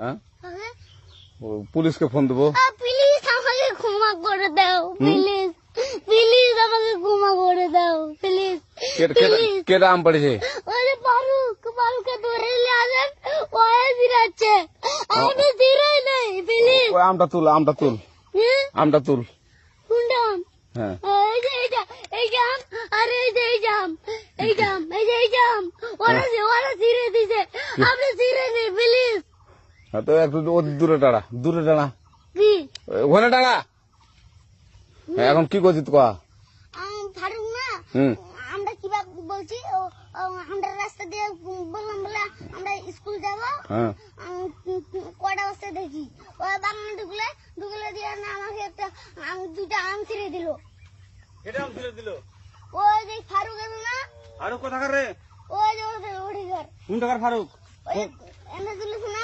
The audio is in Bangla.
হ্যাঁ আরে, ও, পুলিশকে ফোন দেবো আ, প্লিজ আমাকে ক্ষমা করে দাও প্লিজ প্লিজ আমাকে ক্ষমা করে দাও প্লিজ কেটা- কেটা- প্লিজ কেটা আম পড়েছে ওরে ফারুক ফারুককে ধরে নিয়ে আসেন ওয়ে দিরাচ্ছে আমি দিরাই নেই প্লিজ ওই আমটা তুল আমটা তুল আমটা তুল কুন্ডাম হ্যাঁ এই যে এই যে এই জাম আরে এই যে এই জাম এই জাম এই যে এই জাম ওরা যে ওরা ছিঁড়ে দিছে আপনি তো একটু ও দূরে দাঁড়া দূরে দাঁড়া কি? ওখানে দাঁড়া হ্যাঁ, এখন কি করছিস কয়া আম, ফারুক না? আমরা কীভাবে বলছি আমরা রাস্তা দিয়ে বললাম বলে আমরা স্কুল যাব। হ্যাঁ। কটা বস্তা দেখি। ওই বাগানে ঢুকলে ঢুকলে দিয়ে না আমাকে একটা আম, দুটা আম ছিঁড়ে দিল। কেটে আম ছিঁড়ে দিল? ওই যে ফারুক না? ফারুক কোথাকার রে? ওই যে ওঠে ঘর। কোন টাকার ফারুক? এনে না?